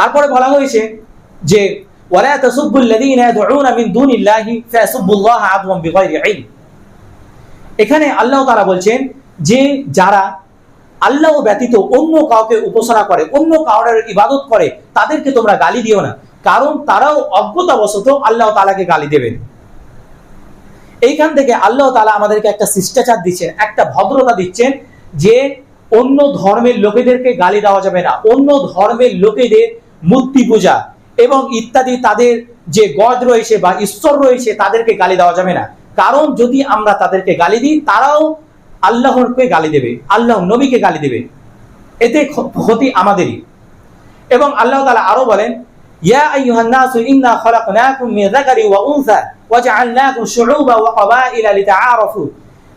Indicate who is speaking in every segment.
Speaker 1: তারপরে বলা হয়েছে যে, ওয়ালা তাসুব্বুল লাযীনা ইয়াদউনা মিন দুনিল্লাহি ফায়াসুব্বুল্লাহা আদওয়ান বিগাইরি ইলম। এখানে আল্লাহ তাআলা বলছেন যে, যারা আল্লাহ ব্যতীত অন্য কাউকে উপাসনা করে, অন্য কাউরের ইবাদত করে, তাদেরকে তোমরা গালি দিও না। কারণ তারাও অজ্ঞতাবশত আল্লাহ তাআলাকে গালি দেবেন। এইখান থেকে আল্লাহ তাআলা আমাদেরকে একটা শিষ্টাচার দিচ্ছেন, একটা ভদ্রতা দিচ্ছেন যে, অন্য ধর্মের লোকেদেরকে গালি দেওয়া যাবে না। অন্য ধর্মের লোকেদের মূর্তি পূজা এবং ইত্যাদি তাদের যে গদ রয়েছে বা ঈশ্বর রয়েছে তাদেরকে গালি দেওয়া যাবে না। কারণ যদি আমরা তাদেরকে গালি দিই, তারাও আল্লাহরকে গালি দেবে, আল্লাহ নবীকে গালি দেবে। এতে ক্ষতি আমাদেরই। এবং আল্লাহ তালা আরও বলেন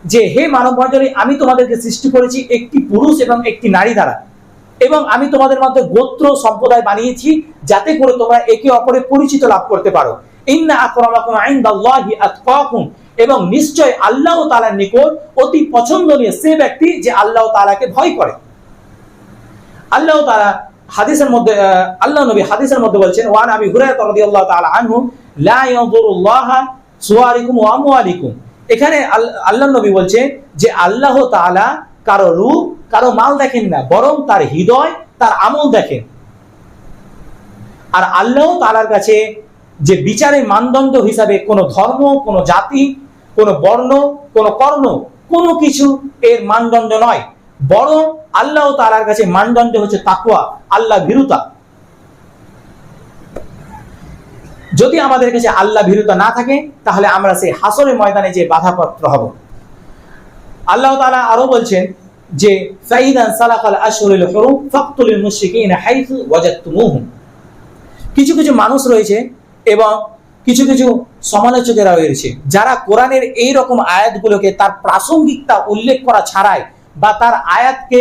Speaker 1: যে হে মানব মণ্ডলী আমি তোমাদেরকে সৃষ্টি করেছি একটি পুরুষ এবং একটি নারী দ্বারা। এবং আমি তোমাদের মধ্যে গোত্র সম্প্রদায় বানিয়েছি যাতে করে তোমরা একে অপরের পরিচিত লাভ করতে পারো। ইন্না আকরামাকুম ইনদাল্লাহি আতকাকুম এবং নিশ্চয় আল্লাহ তাআলার নিকট অতি পছন্দনীয় সে ব্যক্তি যে আল্লাহ তাআলাকে ভয় করে। আল্লাহ তাআলা হাদিসের মধ্যে আল্লাহ নবী হাদিসের মধ্যে বলছেন ওয়ান আবি হুরায়রা রাদিয়াল্লাহু তাআলা আনহু, লা ইয়ানজুরুল্লাহ সুওয়ারিকুম ওয়া আমওয়ালিকুম। এখানে আল- আল্লাহ নবী বলছেন যে আল্লাহ তাআলা কারও রূপ, কারও মাল দেখেন না, বরং তার হৃদয়, তার আমল দেখেন। আর আল্লাহ তাআলার কাছে যে বিচারের মানদণ্ড হিসাবে কোনো ধর্ম, কোনো জাতি, কোনো বর্ণ, কোনো কর্ণ, কোনো কিছু এর মানদণ্ড নয়। বরং আল্লাহ তাআলার কাছে মানদণ্ড হচ্ছে তাকওয়া, আল্লাহ ভীরুতা। যদি আমাদের কাছে আল্লাহ ভীরুতা না থাকে, তাহলে আমরা সেই হাসরের ময়দানে যে বাধাপত্র হব। আল্লাহ তাআলা আরও বলছেন যে ফাইদান সালাকাল আশহুরুল হুরুম ফাকতুলুল মুশরিকিনা হাইথু ওয়াজাদতুমুহুম। কিছু কিছু মানুষ রয়েছে এবং কিছু কিছু সমালোচকেরা রয়েছে, যারা কোরআনের এই রকম আয়াতগুলোকে তার প্রাসঙ্গিকতা উল্লেখ করা ছাড়াই বা তার আয়াতকে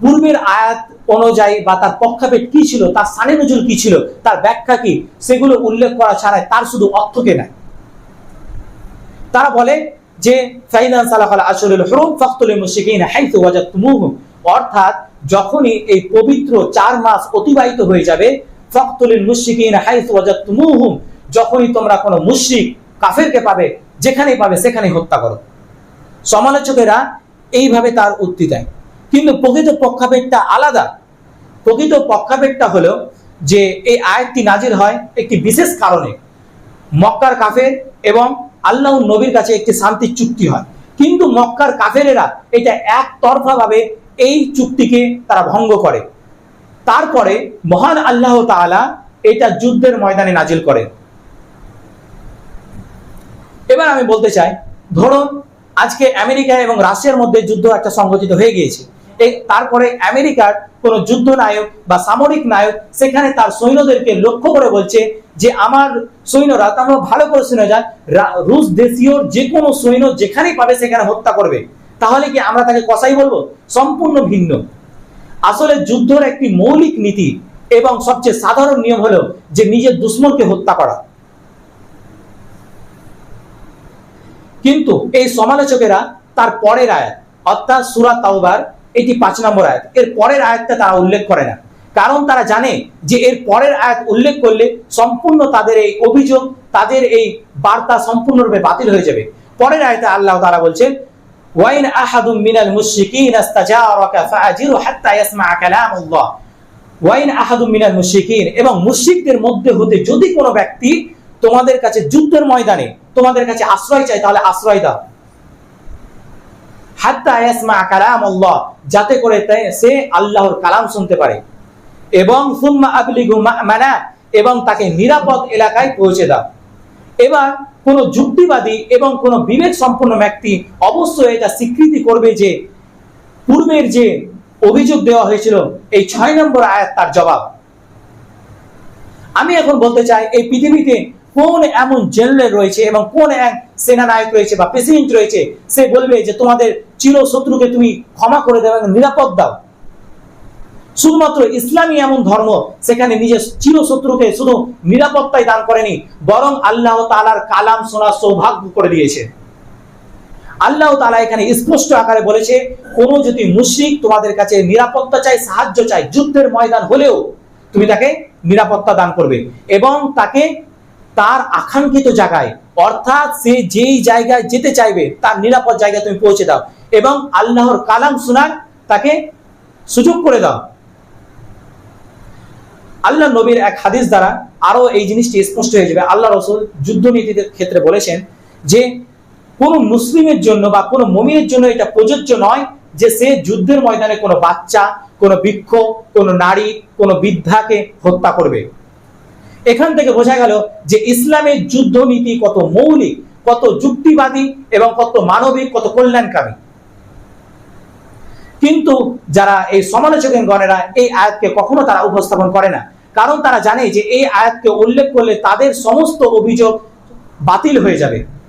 Speaker 1: পূর্বের আয়াত অনুযায়ী বা তার পক্ষাপেট কি ছিল, তার সানে নজুল কি ছিল, তার ব্যাখ্যা কি, সেগুলো উল্লেখ করা ছাড়াই তার শুধু অর্থকে নেয় তারা বলে যে ফাইনান সালাফাল আসরুল হুরুম ফাকতুল মুশরিকিন হাইতু ওয়াজাদতুমুহুম। অর্থাৎ যখনই এই পবিত্র চার মাস অতিবাহিত হয়ে যাবে ফাকতুল মুশরিকিন হাইতু ওয়াজাদতুমুহুম, যখনই তোমরা কোনো মুশরিক কাফেরকে পাবে, যেখানেই পাবে সেখানেই হত্যা করো। সমালোচকেরা এইভাবে তার উক্তি দেয়। কিন্তু প্রকৃত পক্ষাপেটটা আলাদা। প্রকৃত পক্ষাপেটটা হলো যে এই আয়াতটি নাজির হয় একটি বিশেষ কারণে। মক্কার কাফের এবং আল্লাহ নবীর কাছে একটি শান্তি চুক্তি হয়। কিন্তু মক্কার কাফেরেরা এটা একতরফা ভাবে এই চুক্তিকে তারা ভঙ্গ করে। তারপরে মহান আল্লাহ তাআলা এটা যুদ্ধের ময়দানে নাজিল করেন। এবার আমি বলতে চাই, ধরুন আজকে আমেরিকা এবং রাশিয়ার মধ্যে যুদ্ধ একটা সংগঠিত হয়ে গিয়েছে। এই তারপরে আমেরিকার কোন যুদ্ধ নায়ক বা সামরিক নায়ক সেখানে তার সৈন্যদেরকে লক্ষ্য করে বলছে যে আমার সৈন্যরা তোমরা ভালো করে শুনে যান রুশ দেশীয় যে কোনো সৈন্য যেখানেই পাবে সেখানে হত্যা করবে। তাহলে কি আমরা তাকে কসাই বলব? সম্পূর্ণ ভিন্ন। আসলে যুদ্ধের একটি মৌলিক নীতি এবং সবচেয়ে সাধারণ নিয়ম হলো যে নিজের দুশ্মনকে হত্যা করা। কিন্তু এই সমালোচকেরা তার পরের আয়াত, অর্থাৎ সুরা তাওবার এটি পাঁচ নম্বর আয়াত। এর পরের আয়াতটা তারা উল্লেখ করে না। কারণ তারা জানে যে এর পরের আয়াত উল্লেখ করলে সম্পূর্ণ তাদের এই অভিযোগ, তাদের এই বার্তা সম্পূর্ণরূপে বাতিল হয়ে যাবে। পরের আয়াতে আল্লাহ তারা বলছেন, ওয়াইন আহাদুম মিনাল মুশরিকিন আস্তাজারাকা ফাআজিরু হাত্তা ইয়াসমা'a কালামুল্লাহ। ওয়াইন আহাদুম মিনাল মুশরিকিন, এবং মুশরিকদের মধ্যে হতে যদি কোনো ব্যক্তি তোমাদের কাছে যুদ্ধের ময়দানে, তোমাদের কাছে আশ্রয় চায়, তাহলে আশ্রয় দাও। যাতে করে সে আল্লাহর কালাম শুনতে পারে। এবং মানা, এবং তাকে নিরাপদ এলাকায় পৌঁছে দাও। এবার কোন যুক্তিবাদী এবং কোন বিবেক সম্পন্ন ব্যক্তি অবশ্যই এটা স্বীকৃতি করবে যে, পূর্বের যে অভিযোগ দেওয়া হয়েছিল, এই ছয় নম্বর আয়াত তার জবাব। আমি এখন বলতে চাই, এই পৃথিবীতে কোন এমন জেনারেল রয়েছে এবং কোন এক সেনানায়ক রয়েছে বা প্রেসিডেন্ট রয়েছে, সে বলবে যে তোমাদের চির শত্রুকে তুমি ক্ষমা করে দাও এবং নিরাপদ দাও। শুধুমাত্র ইসলামী এমন ধর্ম, সেখানে নিজের চির শত্রুকে শুধু নিরাপত্তায় দান করেনি, বরং আল্লাহ তালার কালাম শোনার সৌভাগ্য করে দিয়েছে। আল্লাহ তালা এখানে স্পষ্ট আকারে বলেছে, কোন যদি মুশরিক তোমাদের কাছে নিরাপত্তা চাই সাহায্য চাই যুদ্ধের ময়দান হলেও তুমি তাকে নিরাপত্তা দান করবে এবং তাকে তার আকাঙ্ক্ষিত জায়গায় অর্থাৎ সে যেই জায়গায় যেতে চাইবে, তার নিরাপদ জায়গায় তুমি পৌঁছে দাও এবং আল্লাহর কালাম শোনার তাকে সুযোগ করে দাও। আল্লাহ নবীর এক হাদিস দ্বারা আরও এই জিনিসটি স্পষ্ট হয়ে যাবে। আল্লাহ রসুল যুদ্ধনীতির ক্ষেত্রে বলেছেন যে, কোনো মুসলিমের জন্য বা কোনো মমিনের জন্য এটা প্রযোজ্য নয় যে সে যুদ্ধের ময়দানে কোনো বাচ্চা, কোনো বৃক্ষ, কোনো নারী, কোনো বৃদ্ধাকে হত্যা করবে। এখান থেকে বোঝা গেল যে ইসলামের যুদ্ধ নীতি কত মৌলিক, কত যুক্তিবাদী এবং কত মানবিক, কত কল্যাণকামী। কিন্তু যারা এই সমালোচকের গণেরা এই আয়াতকে কখনো তারা উপস্থাপন করে না। কারণ তারা জানে যে এই আয়াতকে উল্লেখ করলে তাদের সমস্ত অভিযোগ বাতিল হয়ে যাবে।